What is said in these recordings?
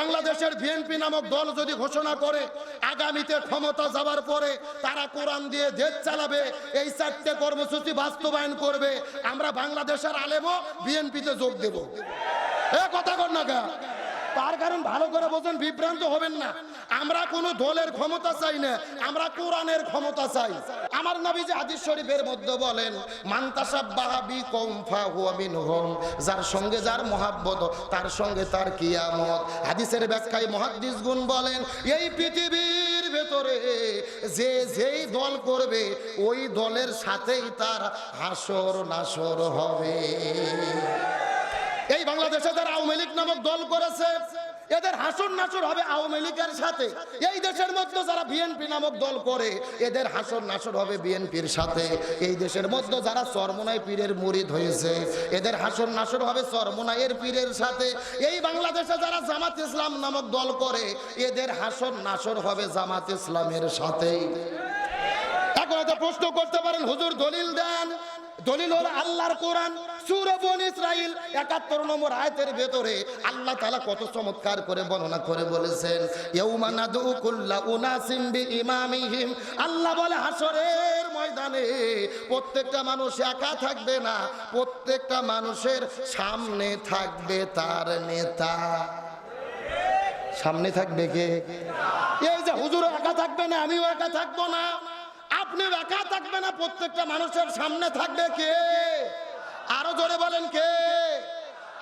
বাংলাদেশের বিএনপি নামক দল যদি ঘোষণা করে, আগামীতে ক্ষমতা যাবার পরে তারা কোরআন দিয়ে দেশ চালাবে, এই চারটে কর্মসূচি বাস্তবায়ন করবে, আমরা বাংলাদেশের আলেমও বিএনপিতে যোগ দেব। এ কথা কর না তার কারণ ভালো করে বোঝেন, বিভ্রান্ত হবেন না। আমরা কোনো দলের ক্ষমতা চাই না, আমরা কোরআনের ক্ষমতা চাই। আমার নবী যে হাদিস শরীফের মধ্যে বলেন মান্তাসাব্বাহা বি কৌফা হুয়া মিনহুম যার সঙ্গে যার মহাব্বত, তার সঙ্গে তার কিয়ামত। হাদিসের ব্যাখ্যায় মহাদ্দিস গুণ বলেন, এই পৃথিবীর ভেতরে যে যেই দল করবে, ওই দলের সাথেই তার হাসর নাসর হবে। এই বাংলাদেশে যারা আওয়ামী লীগ নামক দল করেছে, এদের হাসুর নাসুর হবে আওয়ামী লীগের সাথে। এই দেশের মধ্যে যারা বিএনপি নামক দল করে, এদের হাসর নাসর হবে বিএনপির সাথে। এই দেশের মধ্যে যারা চরমোনাই পীরের মুরিদ হয়েছে, এদের হাসর নাসর হবে চরমোনাইয়ের পীরের সাথে। এই বাংলাদেশে যারা জামাত ইসলাম নামক দল করে, এদের হাসর নাসর হবে জামাত ইসলামের সাথে। এখন একটা প্রশ্ন করতে পারেন, হুজুর দলিল দেন। দলিল আল্লাহর কোরআন, সূরা বনি ইসরাইল 71 নম্বর আয়তের ভেতরে আল্লাহ তালা কত চমৎকার করে বর্ণনা করে বলেছেন আল্লাহ বলে হাসরের ময়দানে প্রত্যেকটা মানুষ একা থাকবে না, প্রত্যেকটা মানুষের সামনে থাকবে তার নেতা। সামনে থাকবে কে? এই যে হুজুর একা থাকবে না, আমিও একা থাকব না। আপনি একা থাকবে না প্রত্যেকটা মানুষের সামনে থাকবে কে? আরও জোরে বলেন কে?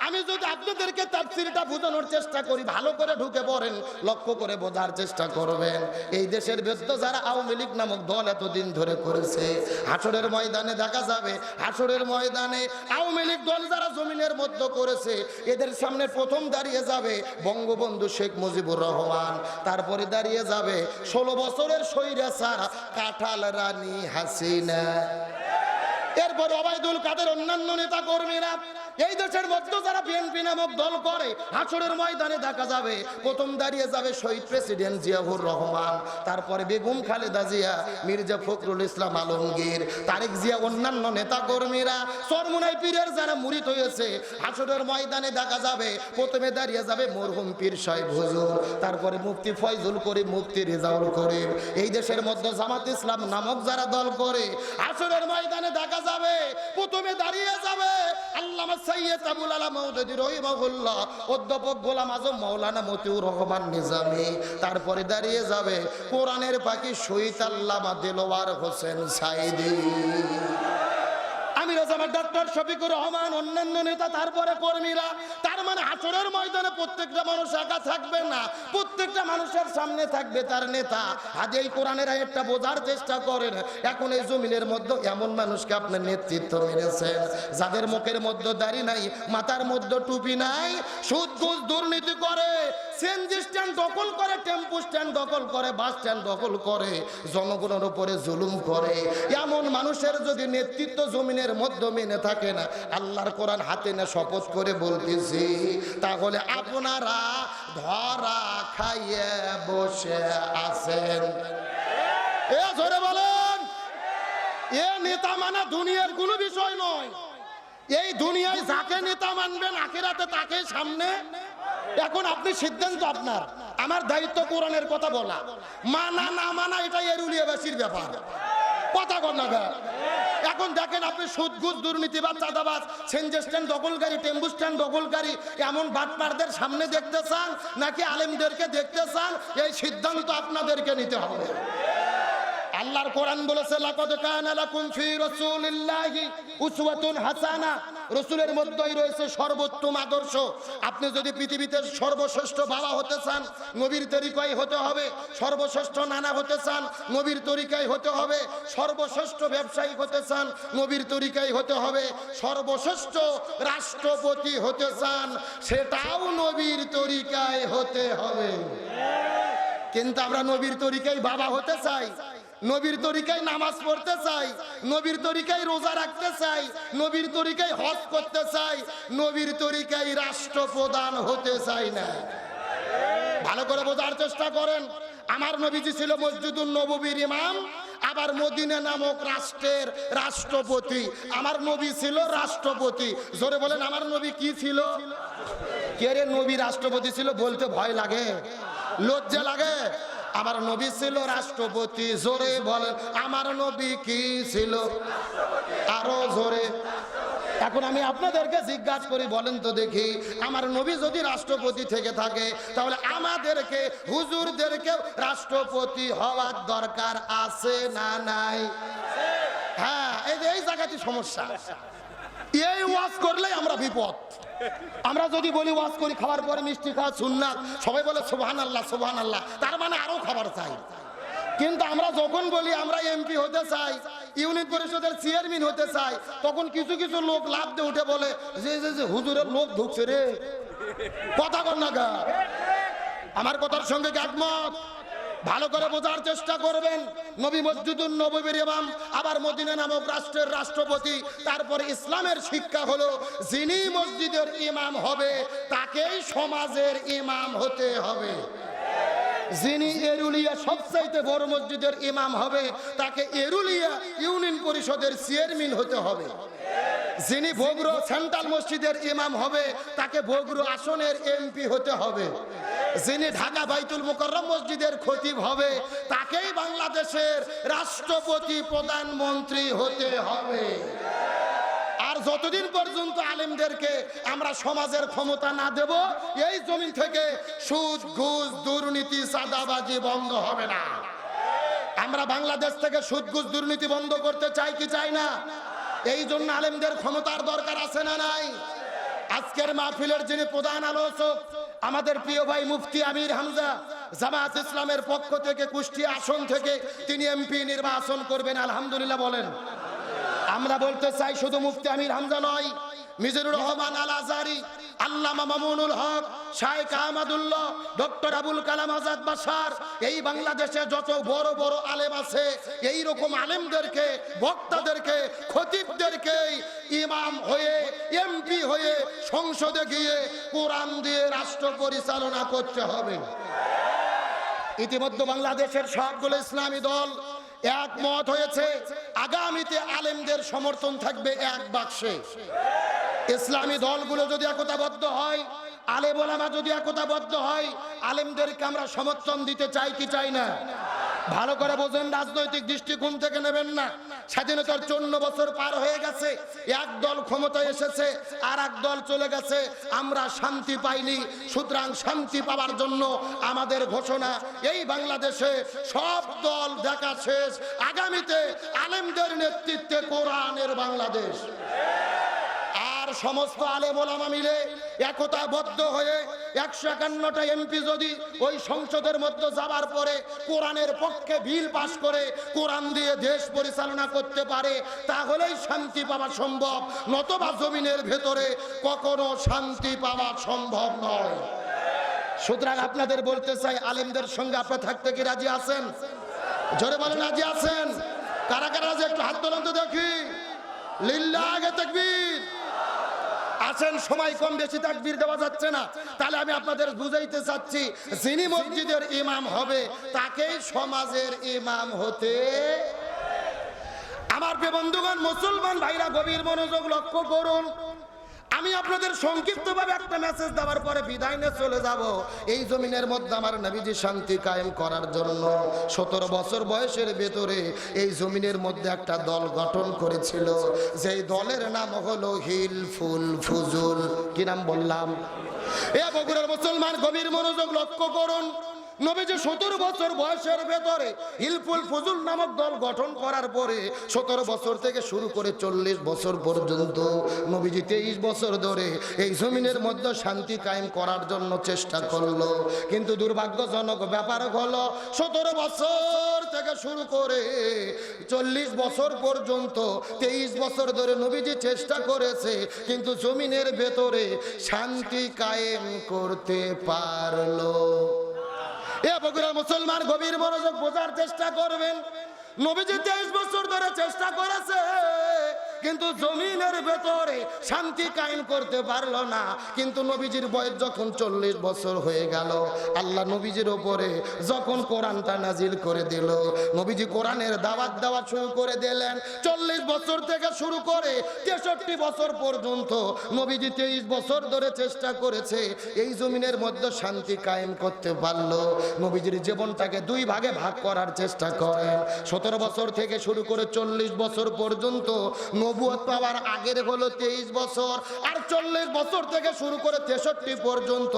আমি যদি আপনাদেরকে তার তাফসিরটা বোঝানোর চেষ্টা করি, ভালো করে ঢুকে পড়েন, লক্ষ্য করে বোঝার চেষ্টা করবেন। এই দেশের ব্যস্ত যারা আওয়ামী লীগ নামক দল এতদিন ধরে করেছে, হাসরের ময়দানে দেখা যাবে, হাসরের ময়দানে আওয়ামী লীগ দল যারা জমিনের মধ্যে করেছে, এদের সামনে প্রথম দাঁড়িয়ে যাবে বঙ্গবন্ধু শেখ মুজিবুর রহমান। তারপরে দাঁড়িয়ে যাবে ষোলো বছরের সৈরাচার কাঁঠাল রানী হাসিনা। এরপর অবায়দুল কাদের অন্যান্য নেতা কর্মীরা এই দেশের মধ্যে যারা বিএনপি নামক দল করে, হাসরের ময়দানে দেখা যাবে, প্রথম দাঁড়িয়ে যাবে শহীদ প্রেসিডেন্ট জিয়াউর রহমান, তারপরে বেগম খালেদা জিয়া, মির্জা ফখরুল ইসলাম আলমগীর, তারেক জিয়া, অন্যান্য নেতা কর্মীরা সরমুনাই পীরের যারা মুরিত হয়েছে, হাসরের ময়দানে দেখা যাবে, প্রথমে দাঁড়িয়ে যাবে মরহুম পীর সাহেব হুজুর, তারপরে মুফতি ফয়জুল করিম, মুফতি রেজাউল করিম। এই দেশের মধ্যে জামাত ইসলাম নামক যারা দল করে আসরের ময়দানে দেখা যাবে, প্রথমে দাঁড়িয়ে যাবে আল্লামা সৈয়দ আবুল আলা মৌদুদি রহিমাহুল্লাহ, অধ্যাপক গোলাম আজম মাওলানা মতিউর রহমান নিজামী। তারপরে দাঁড়িয়ে যাবে কোরআনের পাখি শহীদ আল্লামা দিলওয়ার হোসেন সাইদি আমি রাজামার ডক্টর শফিকুর রহমান, অন্যান্য নেতা, তারপরে কর্মীরা। তার মানে হাসরের ময়দানে প্রত্যেকটা মানুষ একা থাকবে না। প্রত্যেকটা মানুষের সামনে থাকবে তার নেতা। আজ এই কোরআনের একটা বোঝার চেষ্টা করেন। এখন এই জমিনের মধ্যে এমন মানুষকে আপনার নেতৃত্ব মেরেছেন, যাদের মুখের মধ্যে দাড়ি নাই, মাথার মধ্যে টুপি নাই, সুদ দুর্নীতি করে। সিএনজি স্ট্যান্ড দখল করে, টেম্পু স্ট্যান্ড দখল করে, বাস স্ট্যান্ড দখল করে, জনগণের উপরে জুলুম করে। এমন মানুষের যদি নেতৃত্ব জমিনের মধ্যে মেনে থাকে না, আল্লাহর কোরআন হাতে না শপথ করে বলতেছি, তাহলে আপনারা ধরা খাইয়ে বসে আছেন। এ ধরে বলেন। এ নেতা মানা দুনিয়ার কোনো বিষয় নয়। এই দুনিয়ায় যাকে নেতা মানবেন, আখেরাতে তাকে সামনে এখন আপনি সিদ্ধান্ত আপনার। আমার দায়িত্ব কোরআনের কথা বলা। মানা না মানা এটা এরুলিয়াবাসীর ব্যাপার। কথা না এখন দেখেন আপনি সুদ ঘুষ দুর্নীতিবাদ চাঁদাবাজ সেঞ্জে স্ট্যান্ড দখলকারী, টেম্বু স্ট্যান্ড দখলকারী, এমন বাটপারদের সামনে দেখতে চান, নাকি আলেমদেরকে দেখতে চান? এই সিদ্ধান্ত আপনাদেরকে নিতে হবে। আল্লাহর কোরআন বলেছে, লাকাদ কানা লাকুম ফি রাসূলিল্লাহি উসওয়াতুন হাসানা। রসুলের মধ্যেই রয়েছে সর্বোত্তম আদর্শ। আপনি যদি পৃথিবীতে সর্বশ্রেষ্ঠ বাবা হতে চান, নবীর তরিকায় হতে হবে। সর্বশ্রেষ্ঠ নানা হতে চান, নবীর তরিকায় হতে হবে। সর্বশ্রেষ্ঠ ব্যবসায়ী হতে চান, নবীর তরিকায় হতে হবে। সর্বশ্রেষ্ঠ রাষ্ট্রপতি হতে চান, সেটাও নবীর তরিকায় হতে হবে। কিন্তু আমরা নবীর তরিকায় বাবা হতে চাই। নবীর তরিকায় নামাজ পড়তে চাই, নবীর তরিকায় রোজা রাখতে চাই, নবীর তরিকায় হজ করতে চাই, নবীর তরিকায় রাষ্ট্রপ্রধান হতে চাই না। ভালো করে বোঝার চেষ্টা করেন। আমার নবীজি ছিল মসজিদুল নববীর ইমাম, আবার মদিনা নামক রাষ্ট্রের রাষ্ট্রপতি। আমার নবী ছিল রাষ্ট্রপতি। জোরে বলেন, আমার নবী কি ছিল? কে রে নবী রাষ্ট্রপতি ছিল বলতে ভয় লাগে? লজ্জা লাগে? আমার নবী ছিল রাষ্ট্রপতি, জোরে বলেন, আমার নবী কি ছিল? আরও জোরে। এখন আমি আপনাদেরকে জিজ্ঞাসা করি, বলেন তো দেখি, আমার নবী যদি রাষ্ট্রপতি থেকে থাকে, তাহলে আমাদেরকে হুজুরদেরকে রাষ্ট্রপতি হওয়ার দরকার আছে না নাই? হ্যাঁ এই যে, এই জায়গাতে সমস্যা। এই ওয়াজ করলেই আমরা বিপদ। আমরা যদি বলি ওয়াজ করি, খাওয়ার পরে মিষ্টি খাওয়া সুন্নাত। সবাই বলে সুবহান আল্লাহ সুবহান আল্লাহ তার মানে আরও খাবার চাই। কিন্তু আমরা যখন বলি আমরা এমপি হতে চাই, ইউনিট পরিষদের চেয়ারম্যান হতে চাই, তখন কিছু কিছু লোক লাভ দিয়ে উঠে বলে যে যে যে হুজুরের লোক ঢুকছে রে। কথা বল না গা। আমার কথার সঙ্গে একমত? ভালো করে বোঝার চেষ্টা করবেন। নবী মসজিদুল নবীর ইমাম, আবার মদিনা নামক রাষ্ট্রের রাষ্ট্রপতি, তারপর ইসলামের শিক্ষা হলো, যিনি মসজিদের ইমাম হবে, তাকেই সমাজের ইমাম হতে হবে। যিনি এরুলিয়া সবচাইতে বড় মসজিদের ইমাম হবে, তাকে এরুলিয়া ইউনিয়ন পরিষদের চেয়ারম্যান হতে হবে। যিনি বগুড়ো সেন্ট্রাল মসজিদের ইমাম হবে, তাকে বগুড়ো আসনের এমপি হতে হবে। যিনি ঢাকা বাইতুল মুকররম মসজিদের খতিব হবে, তাকেই বাংলাদেশের রাষ্ট্রপতি প্রধানমন্ত্রী হতে হবে। যতদিন পর্যন্ত আলেমদেরকে আমরা সমাজের ক্ষমতা না দেব, এই জমিন থেকে সুদ, ঘুষ, দুর্নীতি, চাঁদাবাজি বন্ধ হবে না। আমরা বাংলাদেশ থেকে সুদ, ঘুষ, দুর্নীতি বন্ধ করতে চাই কি চাই না? এই জন্য আলেমদের ক্ষমতার দরকার আছে না নাই? আজকের মাহফিলের যিনি প্রধান আলোচক, আমাদের প্রিয় ভাই মুফতি আমির হামজা জামাত ইসলামের পক্ষ থেকে কুষ্টি আসন থেকে তিনি এমপি নির্বাচন করবেন, আলহামদুলিল্লাহ বলেন। আমরা বলতে চাই শুধু মুফতি আমির হামজা নয়, মিজানুর রহমান আল আজারি আল্লামা মামুনুল হক শাইখ আহমদুল্লাহ, ডক্টর আবুল কালাম আজাদ বাসার এই বাংলাদেশে যত বড় বড় আলেম আছে এই রকম আলেমদেরকে, বক্তাদেরকে, খতিবদেরকে ইমাম হয়ে, এমপি হয়ে, সংসদে গিয়ে কোরআন দিয়ে রাষ্ট্র পরিচালনা করতে হবে। ইতিমধ্যে বাংলাদেশের সবগুলো ইসলামী দল একমত হয়েছে, আগামীতে আলেমদের সমর্থন থাকবে এক বাক্সে। ইসলামী দলগুলো যদি একতাবদ্ধ হয় আলেম ওলামা যদি একতাবদ্ধ হয়, আলেমদেরকে আমরা সমর্থন দিতে চাই কি চাই না? ভালো করে বোঝেন, রাজনৈতিক দৃষ্টিকোণ থেকে নেবেন না। স্বাধীনতার চন্ন বছর পার হয়ে গেছে, এক দল ক্ষমতায় এসেছে আর এক দল চলে গেছে। আমরা শান্তি পাইনি, সুতরাং শান্তি পাওয়ার জন্য আমাদের ঘোষণা, এই বাংলাদেশে সব দল দেখা শেষ। আগামীতে আলেমদের নেতৃত্বে কোরআনের বাংলাদেশ। সমস্ত আলেম ওলামা মিলে একতাবদ্ধ হয়ে একশো একান্নটা এমপি যদি ওই সংসদের মধ্যে যাবার পরে কোরআনের পক্ষে বিল পাশ করে কোরআন দিয়ে দেশ পরিচালনা করতে পারে, তাহলেই শান্তি পাওয়া সম্ভব। নতবা জমিনের ভেতরে কখনো শান্তি পাওয়া সম্ভব নয়। সুতরাং আপনাদের বলতে চাই, আলেমদের সঙ্গে আপনার থাকতে কি রাজি আছেন? জোরে বলেন, রাজি আছেন? কারা কারা রাজি? একটু হাত তোলেন তো দেখি। লিল্লা আগে তাকবীর। আছেন সময় কম বেশি তাকবির দেওয়া যাচ্ছে না। তাহলে আমি আপনাদের বুঝাইতে চাচ্ছি, যিনি মসজিদের ইমাম হবে, তাকেই সমাজের ইমাম হতে আমার বন্ধুগণ, মুসলমান ভাইরা, গভীর মনোযোগ লক্ষ্য করুন। আমি আপনাদের সংক্ষিপ্তভাবে একটা মেসেজ দেওয়ার পরে বিদায় নিয়ে চলে যাব। এই জমিনের মধ্যে আমার নবীজি শান্তি কায়েম করার জন্য সতেরো বছর বয়সের ভেতরে এই জমিনের মধ্যে একটা দল গঠন করেছিল। যেই দলের নাম হলো হিল ফুল ফুজুল। কি নাম বললাম? এ বগুড়ার মুসলমান গভীর মনোযোগ লক্ষ্য করুন। নবীজি সতেরো বছর বয়সের ভেতরে হিলফুল ফুজুল নামক দল গঠন করার পরে সতেরো বছর থেকে শুরু করে চল্লিশ বছর পর্যন্ত, নবীজি তেইশ বছর ধরে এই জমিনের মধ্যে শান্তি কায়েম করার জন্য চেষ্টা করল। কিন্তু দুর্ভাগ্যজনক ব্যাপার হলো, সতেরো বছর থেকে শুরু করে চল্লিশ বছর পর্যন্ত, তেইশ বছর ধরে নবীজি চেষ্টা করেছে, কিন্তু জমিনের ভেতরে শান্তি কায়েম করতে পারল। এ মুসলমান গভীর মনোযোগ বোঝার চেষ্টা করবেন। নবীজি তেইশ বছর ধরে চেষ্টা করেছে। কিন্তু জমিনের ভেতরে শান্তি কায়েম করতে পারল না। কিন্তু নবীজির বয়স যখন চল্লিশ বছর হয়ে গেল, আল্লাহ নবীজির ওপরে যখন কোরআনটা নাজিল করে দিল, নবীজি কোরআনের দাওয়াত দেওয়া শুরু করে দিলেন। চল্লিশ বছর থেকে শুরু করে তেষট্টি বছর পর্যন্ত নবীজি তেইশ বছর ধরে চেষ্টা করেছে এই জমিনের মধ্যে শান্তি কায়েম করতে পারল। নবীজির জীবনটাকে দুই ভাগে ভাগ করার চেষ্টা করেন। সতেরো বছর থেকে শুরু করে চল্লিশ বছর পর্যন্ত নবুয়ত পাওয়ার আগের হলো তেইশ বছর। আর চল্লিশ বছর থেকে শুরু করে তেষট্টি পর্যন্ত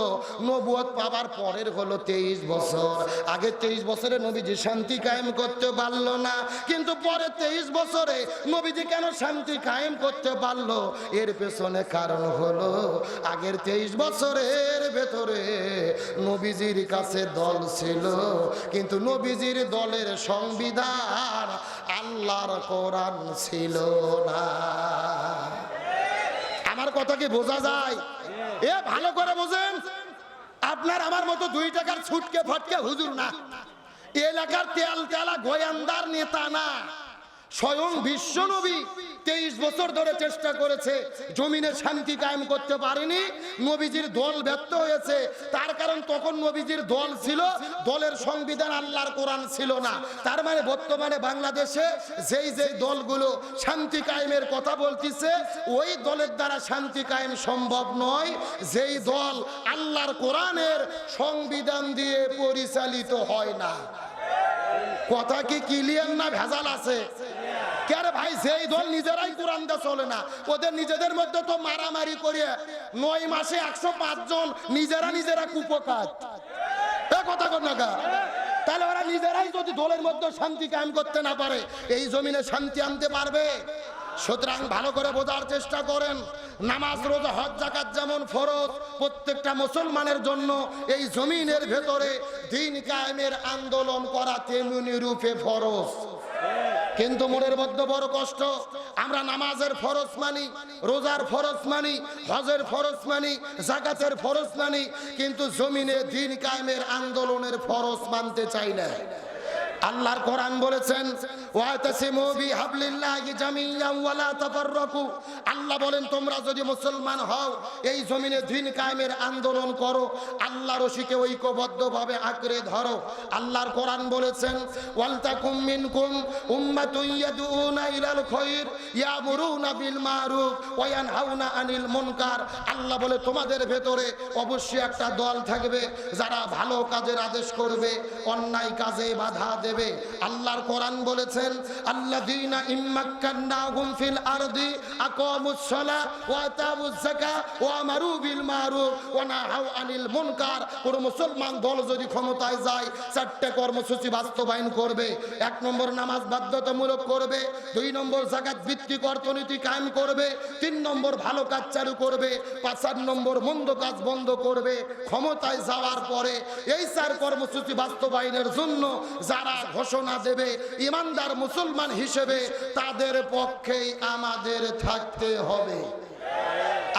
নবুয়ত পাওয়ার পরের হলো তেইশ বছর। আগে তেইশ বছরে নবীজি শান্তি কায়েম করতে পারল না, কিন্তু পরে তেইশ বছরে নবীজি কেন শান্তি কায়েম করতে পারল? এর পেছনে কারণ হলো আগের তেইশ বছরের ভেতরে নবীজির কাছে দল ছিল, কিন্তু নবীজির দলের সংবিধান আল্লাহর কোরআন ছিল না। আমার কথা কি বোঝা যায়? এ, ভালো করে বোঝেন। আপনার আমার মতো দুই টাকার ছুটকে ফটকে হুজুর না। এলাকার তেল তেলা গোয়ান্দার নেতা না। স্বয়ং বিশ্ব নবী তেইশ বছর ধরে চেষ্টা করেছে, জমিনে শান্তি কায়েম করতে পারেনি, নবীজির দল ব্যর্থ হয়েছে। তার কারণ তখন নবীজির দল ছিল, দলের সংবিধান আল্লাহর কোরআন ছিল না। তার মানে বর্তমানে বাংলাদেশে যেই যেই দলগুলো শান্তি কায়েমের কথা বলতিছে, ওই দলের দ্বারা শান্তি কায়েম সম্ভব নয়। যেই দল আল্লাহর কোরআনের সংবিধান দিয়ে পরিচালিত হয় না। কথা কি ক্লিয়ার না ভেজাল আছে? ভাই সেই দল নিজেরাই চলে না, ওদের নিজেদের মধ্যে তো মারামারি করে নয় মাসে একশো নিজেরা নিজেরা? তাহলে ওরা নিজেরাই যদি দলের মধ্যে শান্তি কায়েম করতে না পারে, এই জমিনে শান্তি আনতে পারবে? সুতরাং ভালো করে বোঝার চেষ্টা করেন, নামাজ, রোজা, হজ জাকাত যেমন ফরজ, প্রত্যেকটা মুসলমানের জন্য এই জমিনের ভেতরে দিন কায়েমের আন্দোলন করা তেমনি রূপে ফরজ। কিন্তু মনের মধ্যে বড় কষ্ট। আমরা নামাজের ফরজ মানি, রোজার ফরজ মানি, হজের ফরজ মানি, জাকাতের ফরজ মানি, কিন্তু জমিনে দিন কায়েমের আন্দোলনের ফরজ মানতে চাই না। আল্লাহর কোরআন বলেছেন ওয়াতাসিমু বিহাবলিল্লাহি জামিয়ান ওয়ালা তাফাররাকু। আল্লাহ বলেন, তোমরা যদি মুসলমান হও, এই জমিনে দিন কায়েমের আন্দোলন করো আল্লাহ রশিকে ঐক্যবদ্ধভাবে আঁকড়ে ধরো। আল্লাহর কোরআন বলেছেন, ওয়ালতাকুম মিনকুম উম্মাতুন ইয়াদউনা ইলাল খায়র ইয়ামুরুনা বিল মারুফ ওয়া ইয়ানহাউনা আনিল মুনকার। আল্লাহ বলে, তোমাদের ভেতরে অবশ্যই একটা দল থাকবে, যারা ভালো কাজের আদেশ করবে, অন্যায় কাজে বাধা দেবে। আল্লাহর কোরআন বলেছেন আল্লাযীনা ফিল আরদি ওয়া ওয়া আমারু বিল মারুফ ওয়া নাহাউ আনিল মুনকার। কোন মুসলমান দল যদি ক্ষমতায় যায় কর্মসূচি বাস্তবায়ন করবে। এক নম্বর নামাজ বাধ্যতামূলক করবে। দুই নম্বর জাকাত ভিত্তিক অর্থনীতি কায়েম করবে। তিন নম্বর ভালো কাজ চালু করবে। পাঁচ চার নম্বর মন্দ কাজ বন্ধ করবে। ক্ষমতায় যাওয়ার পরে এই চার কর্মসূচি বাস্তবায়নের জন্য যারা ঘোষণা দেবে, ইমানদার মুসলমান হিসেবে তাদের পক্ষেই আমাদের থাকতে হবে।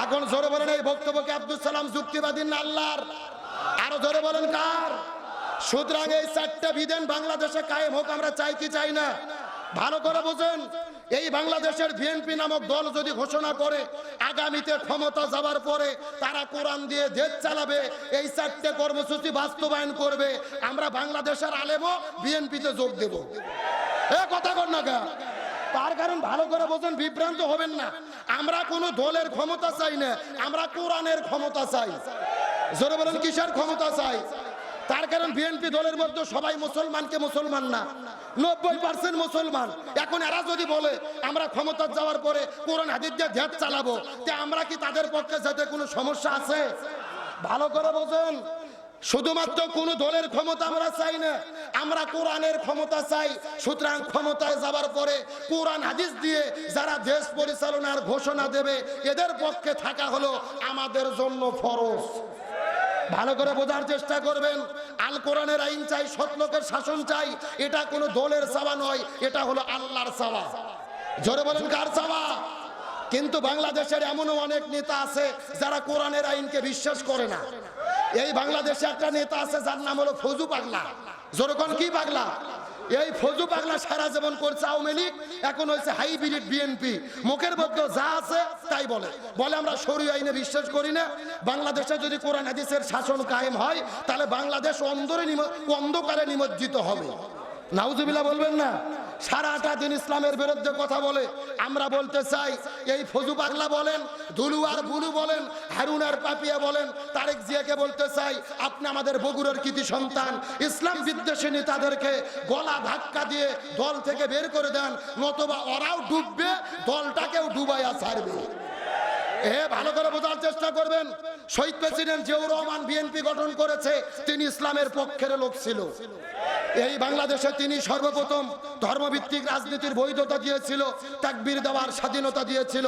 এখন জোরে বলেন এই বক্তব্যকে আব্দুল সালাম যুক্তিবাদী না আল্লাহর? আরও জোরে বলেন কার? সুতরাং এই চারটা বিধান বাংলাদেশে কায়েম হোক, আমরা চাই কি চাই না? ভালো করে বোঝেন, এই বাংলাদেশের বিএনপি নামক দল যদি ঘোষণা করে আগামীতে ক্ষমতা যাবার পরে তারা কোরআন দিয়ে দেশ চালাবে, এই চারটে কর্মসূচি বাস্তবায়ন করবে, আমরা বাংলাদেশের আলেমও বিএনপিতে যোগ দেব। এ কথা না তার কারণ ভালো করে হবেন না। আমরা কোনো দলের ক্ষমতা চাই না, আমরা কোরআনের ক্ষমতা চাই। জোরে কিসের ক্ষমতা চাই? তার কারণ দলের মধ্যে সবাই মুসলমানকে মুসলমান না। নব্বই পার্সেন্ট মুসলমান। এখন এরা যদি বলে, আমরা ক্ষমতা যাওয়ার পরে কোরআন, হাদিস ধ্যাত চালাবো আমরা কি তাদের পক্ষে যেতে কোনো সমস্যা আছে? ভালো করে বোঝেন। শুধুমাত্র কোন দলের ক্ষমতা আমরা চাই না। আমরা কোরআনের ক্ষমতা চাই, সুতরাং ক্ষমতায় যাবার পরে কোরআন হাদিস দিয়ে যারা দেশ পরিচালনার ঘোষণা দেবে, এদের পক্ষে থাকা হলো আমাদের জন্য ফরজ। ভালো করে বোঝার চেষ্টা করবেন, আল কোরআনের আইন চাই, সৎ লোকের শাসন চাই, এটা কোনো দলের চাওয়া নয়, এটা হলো আল্লাহর চাওয়া। জোরে বলেন, কার চাওয়া? কিন্তু বাংলাদেশের এমনও অনেক নেতা আছে যারা কোরআনের আইনকে বিশ্বাস করে না। এই বাংলাদেশে একটা নেতা আছে, যার নাম হলো ফজু পাগলা। যেরকম কি পাগলা? এই ফজু পাগলা সারা জীবন করছে আওয়ামী লীগ, এখন হয়েছে হাইব্রিড বিএনপি। মুখের মধ্যে যা আছে, তাই বলে। বলে আমরা সরি আইনে বিশ্বাস করি না। বাংলাদেশে যদি কোরআন হাদিসের শাসন কায়েম হয়, তাহলে বাংলাদেশ অন্ধরে অন্ধকারে নিমজ্জিত হবে। নাউজুবিল্লাহ বলবেন না? সারাটা দিন ইসলামের বিরুদ্ধে কথা বলে। আমরা বলতে চাই, এই ফজু পাগলা বলেন, দুলু আর বুলু বলেন, হারুন আর পাপিয়া বলেন, তারেক জিয়াকে বলতে চাই, আপনি আমাদের বগুড়ের কৃতি সন্তান, ইসলাম বিদ্বেষী নেতাদেরকে গলা ধাক্কা দিয়ে দল থেকে বের করে দেন, নতবা ওরাও ডুববে, দলটাকেও ডুবাইয়া ছাড়বে। এ, ভালো করে বোঝার চেষ্টা করবেন। শহীদ প্রেসিডেন্ট জিয়াউর রহমান বিএনপি গঠন করেছে, তিনি ইসলামের পক্ষের লোক ছিল। এই বাংলাদেশে তিনি সর্বপ্রথম ধর্মভিত্তিক রাজনীতির বৈধতা দিয়েছিল, তাকবীর দেওয়ার স্বাধীনতা দিয়েছিল।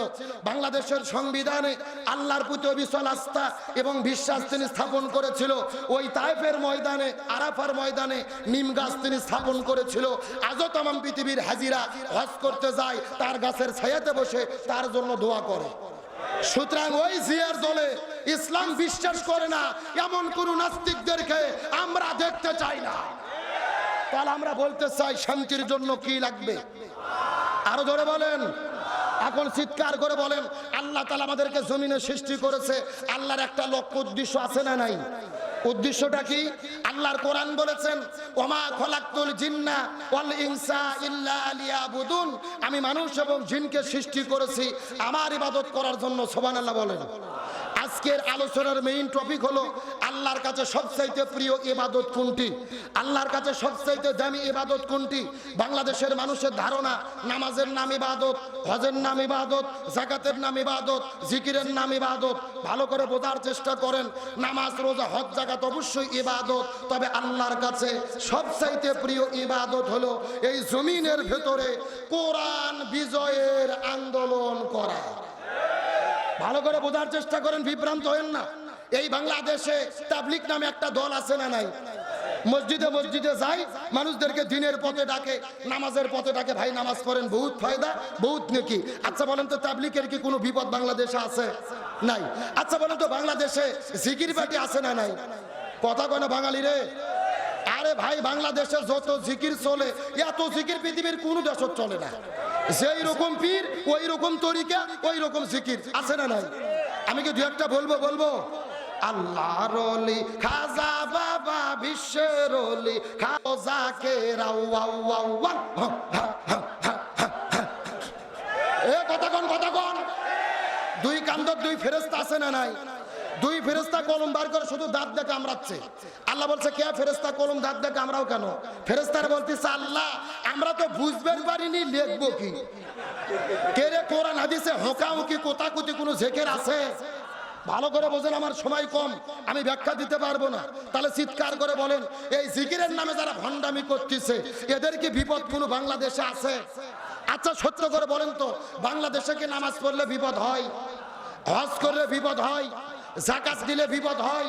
বাংলাদেশের সংবিধানে আল্লাহর প্রতি অবিচল আস্থা এবং বিশ্বাস তিনি স্থাপন করেছিল। ওই তাইফের ময়দানে, আরাফার ময়দানে নিম গাছ তিনি স্থাপন করেছিল। আজও তামাম পৃথিবীর হাজিরা হজ করতে যায়, তার গাছের ছায়াতে বসে তার জন্য দোয়া করে। সুতরাং ওই জিয়ার দলে ইসলাম বিশ্বাস করে না, এমন কোন নাস্তিকদেরকে আমরা দেখতে চাই না। তাহলে আমরা বলতে চাই, শান্তির জন্য কি লাগবে? আরও ধরে বলেন। এখন চিৎকার করে বলেন, আল্লাহ তালা আমাদেরকে জমিনে সৃষ্টি করেছে, আল্লাহর একটা লক্ষ্য উদ্দেশ্য আছে না নাই? উদ্দেশ্যটা কি? আল্লাহর কোরআন বলেছেন, ওমা খলাক্তুল জিন্না ওয়াল ইনসা ইল্লা লিয়াবুদুন। আমি মানুষ এবং জিনকে সৃষ্টি করেছি, আমার ইবাদত করার জন্য, সুবহানাল্লাহ বলেন। আজকের আলোচনার মেইন টপিক হলো আল্লাহর কাছে সবচাইতে প্রিয় ইবাদত কোনটি? আল্লাহর কাছে সবচাইতে দামি ইবাদত কোনটি? বাংলাদেশের মানুষের ধারণা, নামাজের নাম ইবাদত, হজের নাম ইবাদত, জাকাতের নাম ইবাদত, জিকিরের নাম ইবাদত। ভালো করে বোঝার চেষ্টা করেন, নামাজ, রোজা, হজ, জাকাত অবশ্যই ইবাদত। তবে আল্লাহর কাছে সবচাইতে প্রিয় ইবাদত হলো এই জমিনের ভেতরে কোরআন বিজয়ের আন্দোলন করা। ভালো করে বোঝার চেষ্টা করেন, বিভ্রান্ত হয়েন না। এই বাংলাদেশে তাবলিক নামে একটা দল আছে না নাই? মসজিদে মসজিদে যাই, মানুষদেরকে দিনের পথে ডাকে, নামাজের পথে ডাকে, ভাই, নামাজ পড়েন, বহুত ফায়দা, বহুত নেকি? আচ্ছা বলেন তো তাবলিকের কি কোনো বিপদ বাংলাদেশে আছে? নাই। আচ্ছা বলেন তো, বাংলাদেশে জিকির পার্টি আছে না নাই? কথা কেন বাঙালি রে? আরে ভাই, বাংলাদেশে যত জিকির চলে, এত জিকির পৃথিবীর কোনো দেশত চলে না। যেই রকম পীর ওই রকম তরিকা ওই রকম জিকির। আছে না নাই? আমি কি দু একটা বলব বলব? আল্লাহর অলি খাজা বাবা বিশ্বের অলি হা, হা, হা। এ কথা কোন কথা কোন। দুই কান্দর দুই ফেরেস্তা আছে না নাই? দুই ফেরেস্তা কলম বার করে শুধু দাঁত দেখে কামড়াচ্ছে আল্লাহ বলছে, কে ফেরেস্তা কলম দাঁত দেখে কামড়াও কেন? ফেরেস্তার বলতেছে, আল্লাহ, আমরা তো বুঝবেন পারিনি, লিখব কি? কে রে কোরআন, হাদিসে হোকাহুকি কোতাকুতি, কোনো জেকের আছে? ভালো করে বোঝেন, আমার সময় কম, আমি ব্যাখ্যা দিতে পারব না। তাহলে চিৎকার করে বলেন, এই জিকিরের নামে যারা ভণ্ডামি করতেছে, এদের কি বিপদ কোনো বাংলাদেশে আছে? আচ্ছা সত্য করে বলেন তো, বাংলাদেশে কি নামাজ পড়লে বিপদ হয়? হজ করলে বিপদ হয়? জাকাত দিলে বিপদ হয়।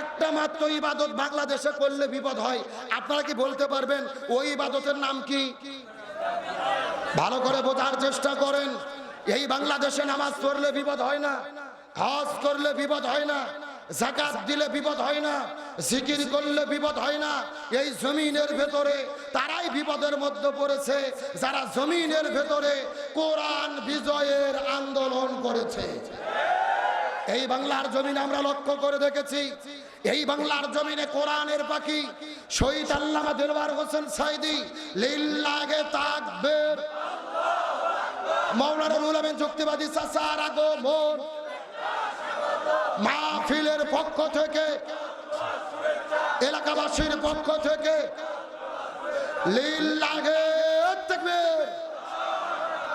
একটা মাত্র ইবাদত বাংলাদেশে করলে বিপদ হয়। আপনারা কি বলতে পারবেন, ওই ইবাদতের নাম কি? ভালো করে বোঝার চেষ্টা করেন। এই বাংলাদেশে নামাজ পড়লে বিপদ হয় না, হজ করলে বিপদ হয় না, জাকাত দিলে বিপদ হয় না, জিকির করলে বিপদ হয় না। এই জমিনের ভেতরে তারাই বিপদের মধ্যে পড়েছে, যারা জমিনের ভেতরে কোরআন বিজয়ের আন্দোলন করেছে। এই বাংলার জমিন আমরা লক্ষ্য করে দেখেছি। এই বাংলার জমিনে কোরআনের পাখি শহীদ আল্লামা দিলবার হোসেন সাইদি লিল্লাগে তাকবীর। মাওলানা রুল আমিন যুক্তিবাদী চাচার আগমন। মাহফিলের পক্ষ থেকে, এলাকাবাসীর পক্ষ থেকে লিল্লাগে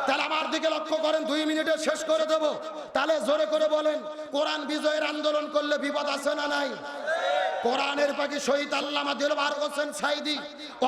তাহলে আমার দিকে লক্ষ্য করেন, দুই মিনিটে শেষ করে দেব। তাহলে জোরে করে বলেন কোরআন বিজয়ের আন্দোলন করলে বিপদ আছে না নাই? কোরআনের পাখি শহীদ আল্লামা দিলবার হোসেন সাইদি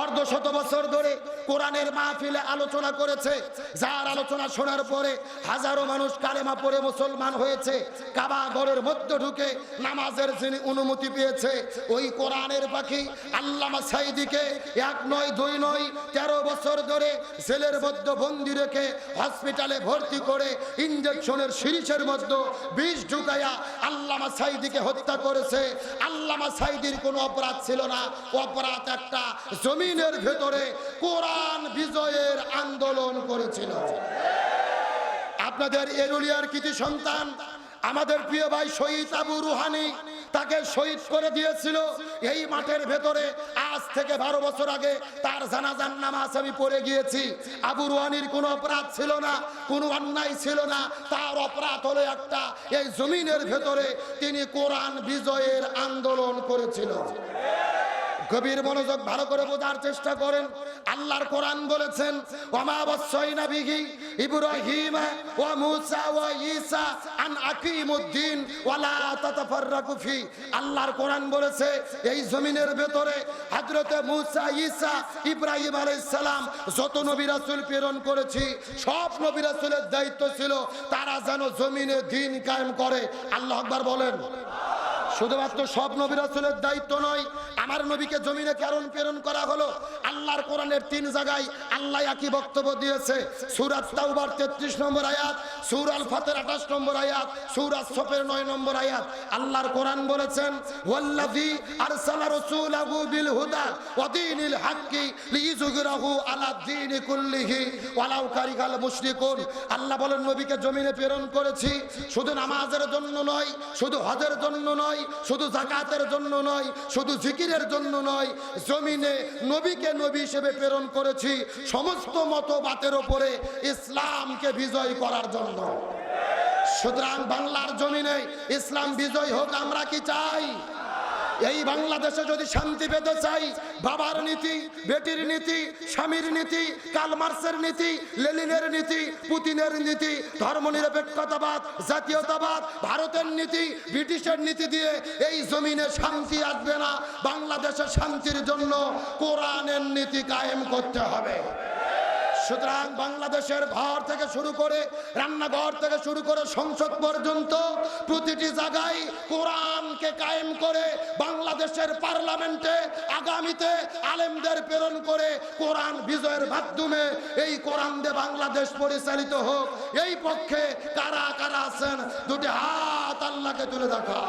অর্ধ শত বছর ধরে কোরআনের মাহফিলে আলোচনা করেছে। যার আলোচনা শোনার পরে হাজারো মানুষ কালেমা পড়ে মুসলমান হয়েছে। কাবা মধ্যে ঢুকে নামাজের যিনি অনুমতি পেয়েছে, ওই কোরআনের পাখি আল্লামা সাইদিকে এক নয়, দুই নয়, তেরো বছর ধরে জেলের মধ্যে বন্দি রেখে হসপিটালে ভর্তি করে ইঞ্জেকশনের সিরিজের মধ্যে বিষ ঢুকাইয়া আল্লামা সাইদিকে হত্যা করেছে। আল্লামা সাইদির কোনো অপরাধ ছিল না। অপরাধ একটা জমিনের ভেতরে কোরআন বিজয়ের আন্দোলন করেছিল। আপনাদের এরুলিয়ার কিছু সন্তান, আমাদের প্রিয় ভাই শহীদ আবু রুহানি তাকে শহীদ করে দিয়েছিল। এই মাঠের ভেতরে আজ থেকে বারো বছর আগে তার জানাজান নামাজ আমি পড়ে গিয়েছি। আবু রুহানির কোনো অপরাধ ছিল না, কোনো অন্যায় ছিল না। তার অপরাধ হলো একটা, এই জমিনের ভেতরে তিনি কোরআন বিজয়ের আন্দোলন করেছিল। গভীর মনোযোগ ভালো করে বোঝার চেষ্টা করেন। আল্লাহর কোরআন বলেছেন ওমাবস্যইনা বিহি ইব্রাহিম ওয়া মুসা ওয়া ঈসা আন আকিমুদ্দিন ওয়ালা তাতাফাররাকু ফি। আল্লাহর কোরআন বলেছে, এই জমিনের ভেতরে হযরতে মুসা, ঈসা, ইব্রাহিম আলাইহিস সালাম যত নবী রাসূল প্রেরণ করেছি, সব নবী রাসূলের দায়িত্ব ছিল তারা যেন জমিনে দিন কায়েম করে। আল্লাহ আকবার বলেন। শুধুমাত্র সব নবী রাসূলের দায়িত্ব নয়, আমার নবীকে জমিনে কেন প্রেরণ করা হলো। আল্লাহর কোরআনের তিন জায়গায় আল্লাহ একই বক্তব্য দিয়েছে। সূরা তাওবার 33 নম্বর আয়াত, সূরা আল ফাতের 28 নম্বর আয়াত, সূরা সফের 9 নম্বর আয়াত। আল্লাহর কোরআন বলেছেন, ওয়াল্লাযী আরসালা রাসূলাহু বিল হুদা ওয়া দীনিল হাক্কি লিইযুগরাহু আলা দীনি কুল্লিহি ওয়ালাউ কারিহাল মুশরিকুন। আল্লাহ বলেন, নবীকে জমিনে প্রেরণ করেছি। শুধু নামাজের জন্য নয়, শুধু হজের জন্য নয় শুধু জাকাতের জন্য নয়, শুধু জিকিরের জন্য নয়, জমিনে নবীকে নবী হিসেবে প্রেরণ করেছি সমস্ত মতবাতের ওপরে ইসলামকে বিজয় করার জন্য। সুতরাং বাংলার জমিনে ইসলাম বিজয় হোক আমরা কি চাই? এই বাংলাদেশে যদি শান্তি পেতে চাই, বাবার নীতি, বেটির নীতি, স্বামীর নীতি কালমার্সের নীতি লেলিনের নীতি, পুতিনের নীতি, ধর্মনিরপেক্ষতাবাদ, জাতীয়তাবাদ, ভারতের নীতি, ব্রিটিশের নীতি দিয়ে এই জমিনে শান্তি আসবে না। বাংলাদেশের শান্তির জন্য কোরআনের নীতি কায়েম করতে হবে। সুতরাং বাংলাদেশের ঘর থেকে শুরু করে রান্নাঘর থেকে শুরু করে সংসদ পর্যন্ত প্রতিটি জায়গায় কোরআনকে কায়েম করে বাংলাদেশের পার্লামেন্টে আগামীতে আলেমদের প্রেরণ করে কোরআন বিজয়ের মাধ্যমে এই কোরআন দিয়ে বাংলাদেশ পরিচালিত হোক। এই পক্ষে কারা কারা আছেন, দুটি হাত আল্লাহকে তুলে দেখা